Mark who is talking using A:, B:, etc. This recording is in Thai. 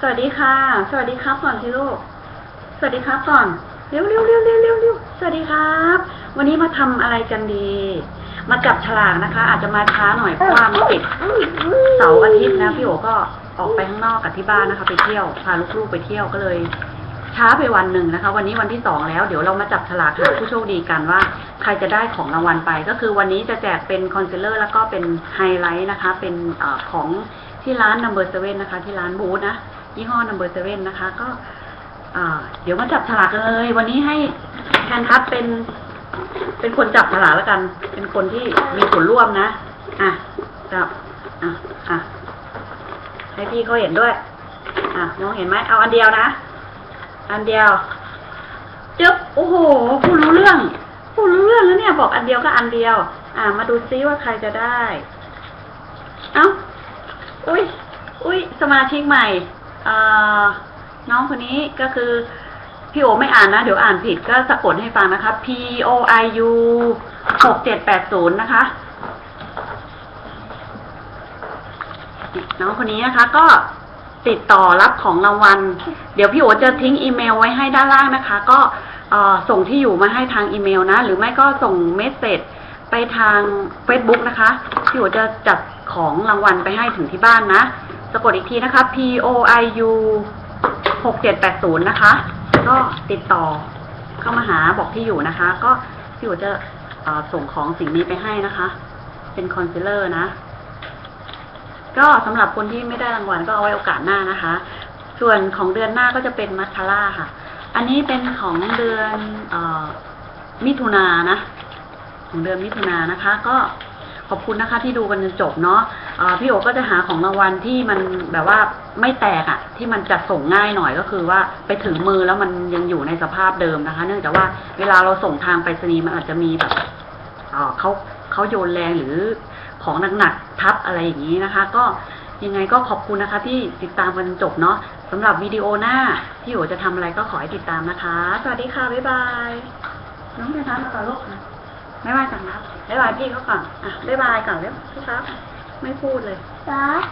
A: สวัสดีค่ะ สวัสดีครับก่อนสิลูก สวัสดีครับก่อน เร็วเร็วเร็วเร็วเร็วเร็วสวัสดีครับ วันนี้มาทำอะไรกันดี มาจับฉลากนะคะ อาจจะมาช้าหน่อยเพราะว่ามันปิดเสาร์อาทิตย์นะพี่โอก็ออกไปข้างนอกกับที่บ้านนะคะ ไปเที่ยวพาลูกๆไปเที่ยวก็เลย ช้าไปวันหนึ่งนะคะ วันนี้วันที่สองแล้ว เดี๋ยวเรามาจับฉลากหาผู้โชคดีกันว่า ใครจะได้ของรางวัลไป ก็คือวันนี้จะแจกเป็นคอนซีลเลอร์แล้วก็เป็นไฮไลท์นะคะ เป็นอของที่ร้าน number seven นะคะ ที่ร้านบูธนะ ยี่ห้อ number seven นะคะ ก็เดี๋ยวมาจับฉลากกันเลย วันนี้ให้แทนทัพเป็น เป็นคนจับฉลากแล้วกัน เป็นคนที่มีส่วนร่วมนะ อะ จับ อะ อะ ให้พี่เขาเห็นด้วย อะ มองเห็นไหม เอาอันเดียวนะ อันเดียวจึ๊บโอ้โหพูดรู้เรื่องพูดรู้เรื่องแล้วเนี่ย บอกอันเดียวก็อันเดียว อะมาดูซิว่าใครจะได้ เอ้า อุ้ยอุ้ยสมาชิกใหม่ น้องคนนี้ก็คือพี่โอไม่อ่านนะ เดี๋ยวอ่านผิดก็สะกดให้ฟังนะคะ P O I U หกเจ็ดแปดศูนย์นะคะน้องคนนี้นะคะ ก็ติดต่อรับของรางวัล เดี๋ยวพี่โอจะทิ้งอีเมลไว้ให้ด้านล่างนะคะ ก็ส่งที่อยู่มาให้ทางอีเมลนะ หรือไม่ก็ส่งเมสเซจไปทาง Facebook นะคะ พี่โอจะจัดของรางวัลไปให้ถึงที่บ้านนะะกดอีกทีนะคะ P O I U หกเจ็ดแปดศูนย์นะคะ ก็ติดต่อเข้ามาหาบอกที่อยู่นะคะ ก็พี่อจะเอ่อส่งของสิ่งนี้ไปให้นะคะ เป็นคอนซีลเลอร์นะ ก็สำหรับคนที่ไม่ได้รางวัลก็เอาไว้โอกาสหน้านะคะ ส่วนของเดือนหน้าก็จะเป็นมัสคาร่าค่ะ อันนี้เป็นของเดือนอมิถุนายนะ ของเดือนมิถุนายนะคะ ก็ ขอบคุณนะคะที่ดูกันจนจบเนาะเอ่อพี่โอก็จะหาของรางวัลที่มันแบบว่าไม่แตกอะ่ะ ที่มันจัดส่งง่ายหน่อยก็คือว่าไปถึงมือแล้วมันยังอยู่ในสภาพเดิมนะคะ เนื่องจากว่าเวลาเราส่งทางไปรษณีย์มันอาจจะมีแบบเขาเขาโยนแรงหรือของหนักๆทับอะไรอย่างนี้นะคะ ก็ยังไงก็ขอบคุณนะคะที่ติดตามกันจบเนาะสำหรับวิดีโอหน้าที่โอจะทำอะไรก็ขอให้ติดตามนะคะ สวัสดีค่ะ บ๊ายบาย น้องจะทำมาก่อนลูก ไม่ว่าจังครับบ๊ายบายพี่เขาก่อน อะบ๊ายบายก่อนเร็วพี่ครับ ไม่พูดเลย
B: จ้า